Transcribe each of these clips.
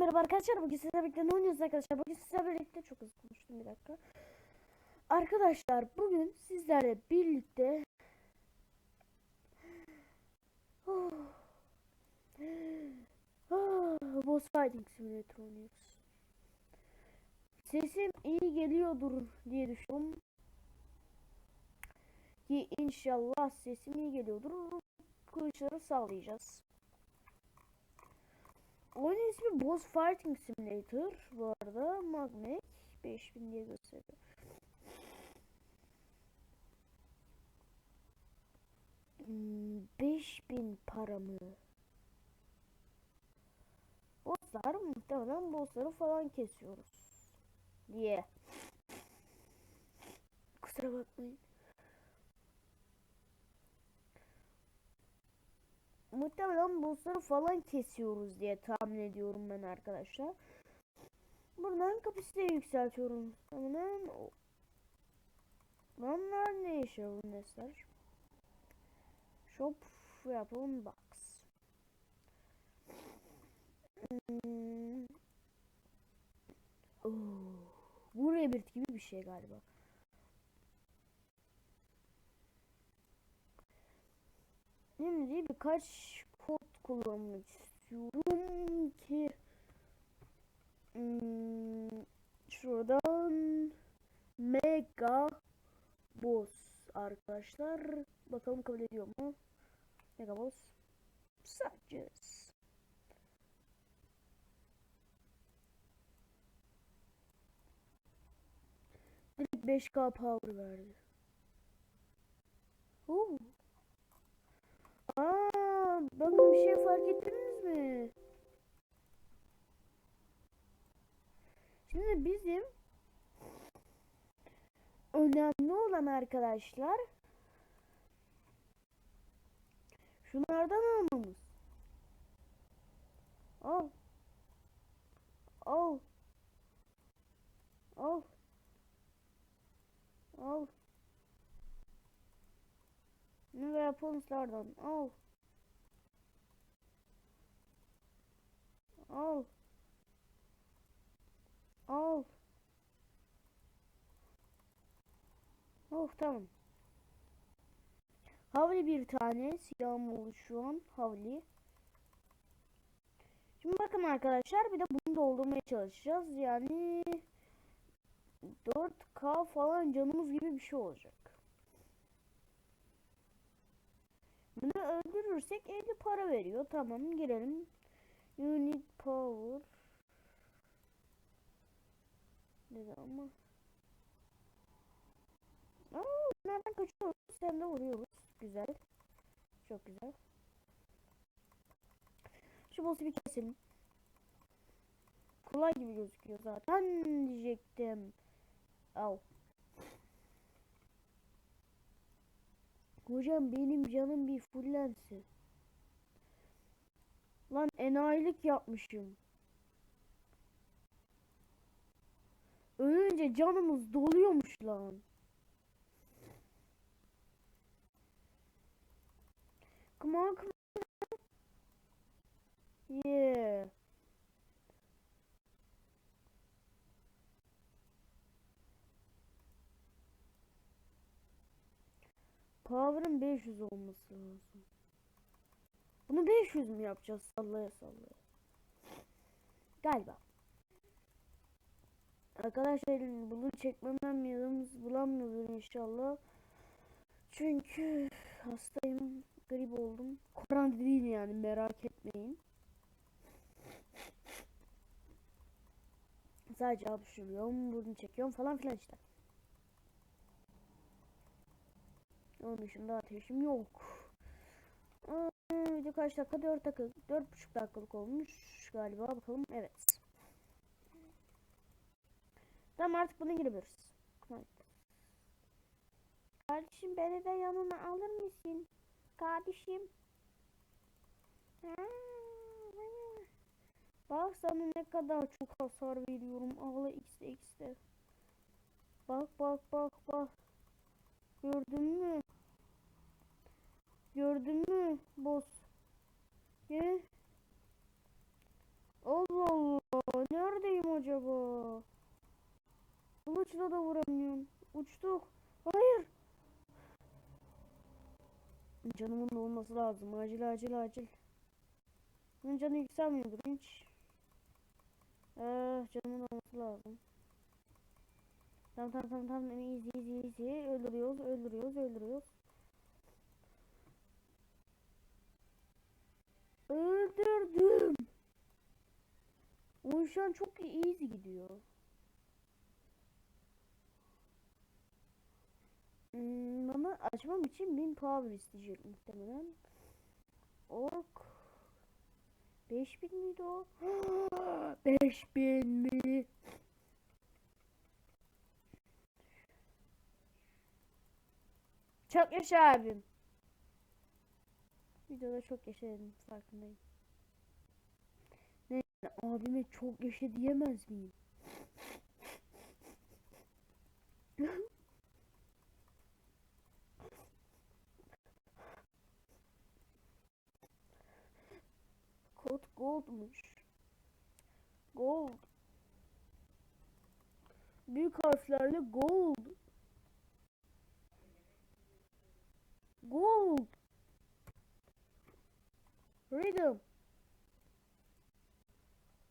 merhaba arkadaşlar. Bugün sizlerle birlikte ne oynuyoruz arkadaşlar? Bugün sizlerle birlikte çok hızlı konuştum bir dakika. Arkadaşlar bugün sizlerle birlikte Oh. Ah, Boss Fighting Simulator oynuyoruz. Sesim iyi geliyordur diye düşünüyorum. Ki inşallah sesim iyi geliyordur. Kılıçları sağlayacağız. Oyunun ismi Boss Fighting Simulator. Bu arada Magnet 5000 diye gösteriyor. Hmm, 5000 para mı? Bosslar muhtemelen bossları falan kesiyoruz. Diye. Kusura bakmayın. Muhtemelen bossları falan kesiyoruz diye tahmin ediyorum ben arkadaşlar. Buradan kapasiteyi yükseltiyorum. Hemen Bunlar ne işe bu nesler? Shop yapalım box. Hmm. Oh. Bu Rebirth gibi bir şey galiba. Şimdi birkaç kod kullanmak istiyorum ki hmm, şuradan mega boss arkadaşlar. Bakalım kabul ediyor mu? Mega boss. Suggest direkt 5k power verdi. Oo. Aa, bakın bir şey fark ettiniz mi? Şimdi bizim önemli olan arkadaşlar şunlardan almamız. Al. Al. Al. Al. Ne weaponslardan al. Al. Al. Oh tamam. Havli bir tane silahım oldu şu an. Havli. Şimdi bakın arkadaşlar bir de bunu doldurmaya çalışacağız. Yani 4K falan canımız gibi bir şey olacak. Bunu öldürürsek 50 para veriyor. Tamam girelim. Unit power. Dedi ama. Aa, nereden kaçıyoruz? Sen de vuruyoruz. Güzel. Çok güzel. Şu boss'u bir keselim. Kolay gibi gözüküyor zaten diyecektim. Al. Hocam benim canım bir fullensin. Lan enayilik yapmışım. Ölünce canımız doluyormuş lan. Come on, come on. Yeah. Power'ın 500 olması lazım. Bunu 500 mü yapacağız sallaya sallaya? Galiba. Arkadaşlar bunu çekmemem midemiz bulanmıyordur inşallah. Çünkü hastayım, grip oldum. Korona değil yani merak etmeyin. Sadece hapşırıyorum, burnu çekiyorum falan filan işte. Onun dışında ateşim yok. Aa, video kaç dakika? 4 dakika. 4,5 dakikalık olmuş galiba. Bakalım. Evet. Tamam artık buna girebiliriz. Evet. Kardeşim beni de yanına alır mısın? Kardeşim. Bak sana ne kadar çok hasar veriyorum. Ağla x x'de. Bak bak bak bak. Gördün mü? Gördün mü boss? Ye. Allah Allah. Neredeyim acaba? Kılıçla da vuramıyorum. Uçtuk. Hayır. Canımın da olması lazım. Acil acil acil. Bunun canı yükselmiyordur hiç. Eh, canımın olması lazım. Tamam tamam tamam tamam. Easy easy easy. Öldürüyoruz öldürüyoruz öldürüyoruz. Öldürdüm. Oyun şu an çok easy gidiyor. Hmm, ama açmam için 1000 power isteyecek muhtemelen. Ork. 5000 miydi o? 5000 mi? Çok yaşa abim. Videoda çok yaşa dedim farkındayım. Ne abime çok yaşa diyemez miyim? Kod goldmuş. Gold. Büyük harflerle gold. Gold. Rhythm.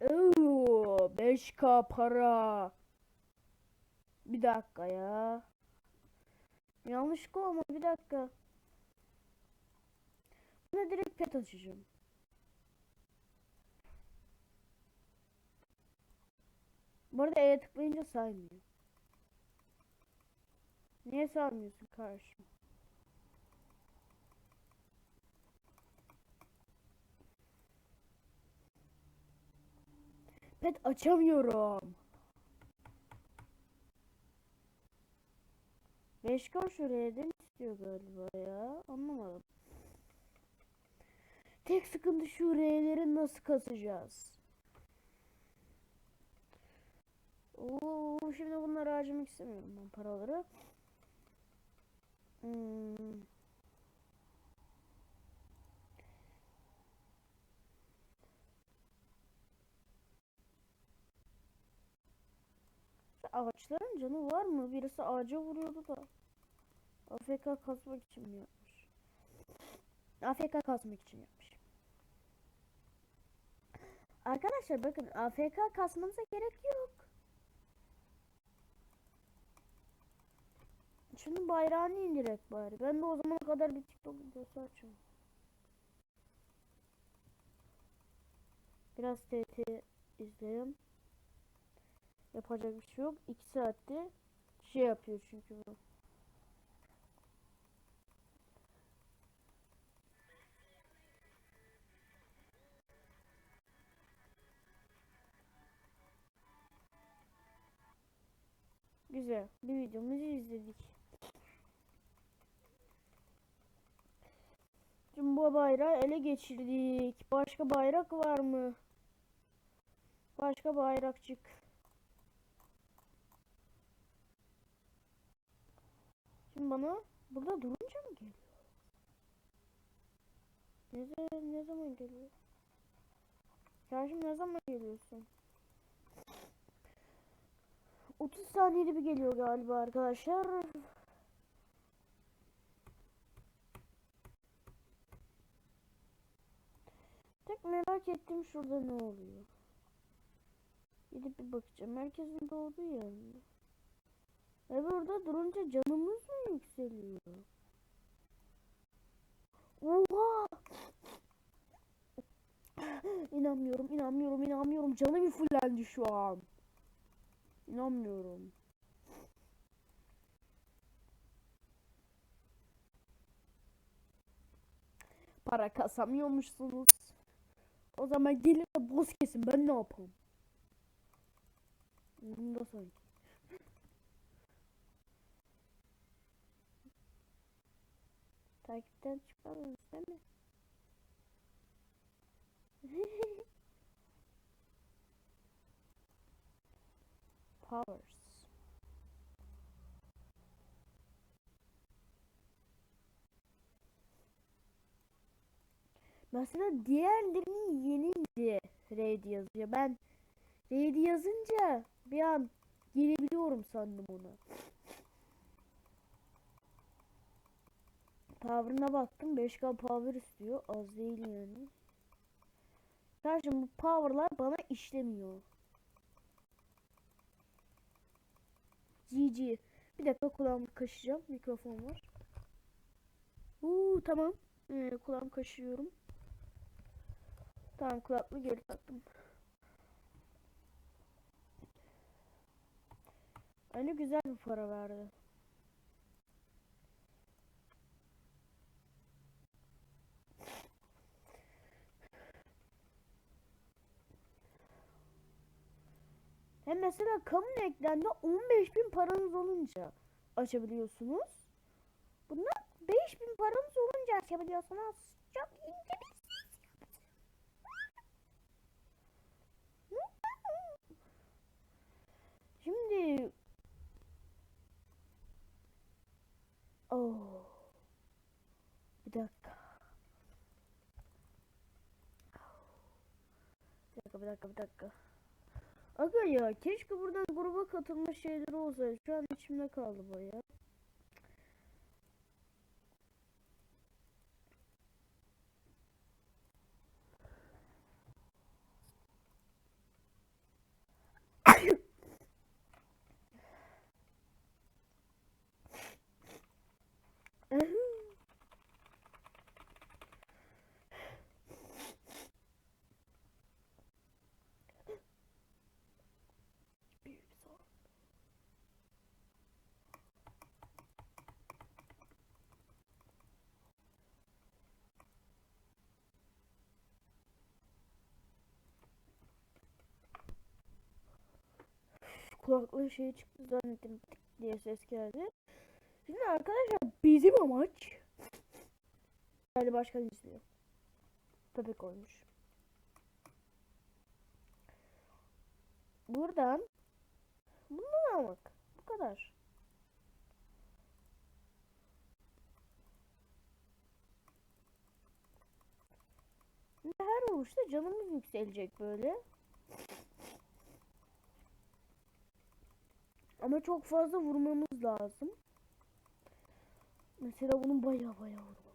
Oo, 5k para. Bir dakika ya. Yanlışlıkla olma bir dakika. Buna direkt pet açacağım. Bu arada E'ye tıklayınca saymıyor. Niye saymıyorsun karşıma? Pet açamıyorum. 5K şuraya istiyor galiba ya. Anlamadım. Tek sıkıntı şu R'leri nasıl kasacağız? Oo, şimdi bunları harcamak istemiyorum ben paraları. Hmm. Ağaçların canı var mı? Birisi ağaca vuruyordu da. AFK kasmak için mi yapmış? AFK kasmak için yapmış. Arkadaşlar bakın AFK kasmanıza gerek yok. Şunun bayrağını indirek bari. Ben de o zamana kadar bir TikTok videosu açayım. Biraz TT izleyeyim. Yapacak bir şey yok. 2 saatte şey yapıyor çünkü bu. Güzel. Bir videomuzu izledik. Cumba bayrağı ele geçirdik. Başka bayrak var mı? Başka bayrakçık. Bana burada durunca mı geliyor? Ne, zaman- ne zaman geliyor? Karşım ne zaman geliyorsun? 30 saniyede bir geliyor galiba arkadaşlar. Tek merak ettiğim şurada ne oluyor? Gidip bir bakacağım. Herkesin doğduğu yer? Ve burada durunca canımız mı yükseliyor? Oha! İnanmıyorum, inanmıyorum, inanmıyorum. Canım fullendi şu an. İnanmıyorum. Para kasamıyormuşsunuz. O zaman gelin de boz kesin ben ne yapayım? Bunu da sanki. Takipten çıkmadınız değil mi? Powers. Mesela diğerlerini yenince raid yazıyor. Ben Ready yazınca bir an gelebiliyorum sandım ona. Power'ına baktım 5K power istiyor. Az değil yani. Kardeşim bu power'lar bana işlemiyor. GG. Bir dakika kulağımı kaşıyacağım. Mikrofon var. Uuu tamam. Ee, kulağımı kaşıyorum. Tamam kulaklığı geri taktım. Öyle güzel bir para verdi. Hem mesela kamu eklendi 15.000 paranız olunca açabiliyorsunuz. Bunlar 5000 paranız olunca açabiliyorsunuz. Çok ince bir ses. Şimdi Oh. Bir dakika. Bir dakika, bir dakika, bir dakika. Aga ya keşke buradan gruba katılma şeyleri olsaydı. Şu an içimde kaldı bu ya. Büyük bir sorun. Kulaklığı şey çıktı zannettim tık diye ses geldi. Şimdi arkadaşlar bizim amaç yani başkan izliyor. Tabii koymuş. Buradan bundan almak. Bu kadar. Her vuruşta canımız yükselecek böyle. Ama çok fazla vurmamız lazım. Mesela bunun baya baya vurmamız lazım.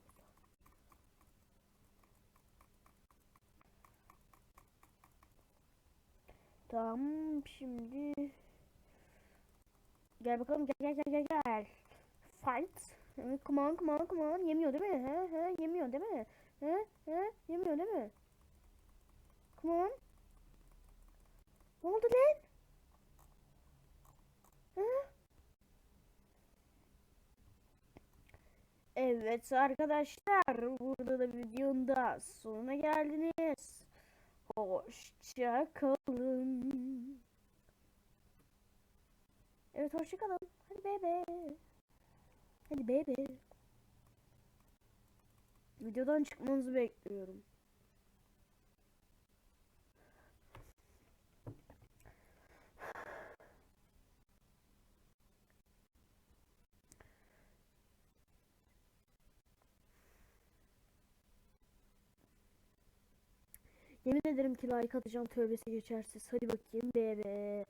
Tamam şimdi Gel bakalım gel gel gel gel gel. Fight. Come on come on come on. Yemiyor değil mi? He he yemiyor değil mi? He he yemiyor değil mi? Come on. Ne oldu lan? He? Evet arkadaşlar burada da videonun da sonuna geldiniz. Hoşça kalın. Evet hoşça kalın. Hadi bebe. Hadi bebe. Videodan çıkmanızı bekliyorum. Yemin ederim ki like atacağım tövbesi geçersiz. Hadi bakayım bebe.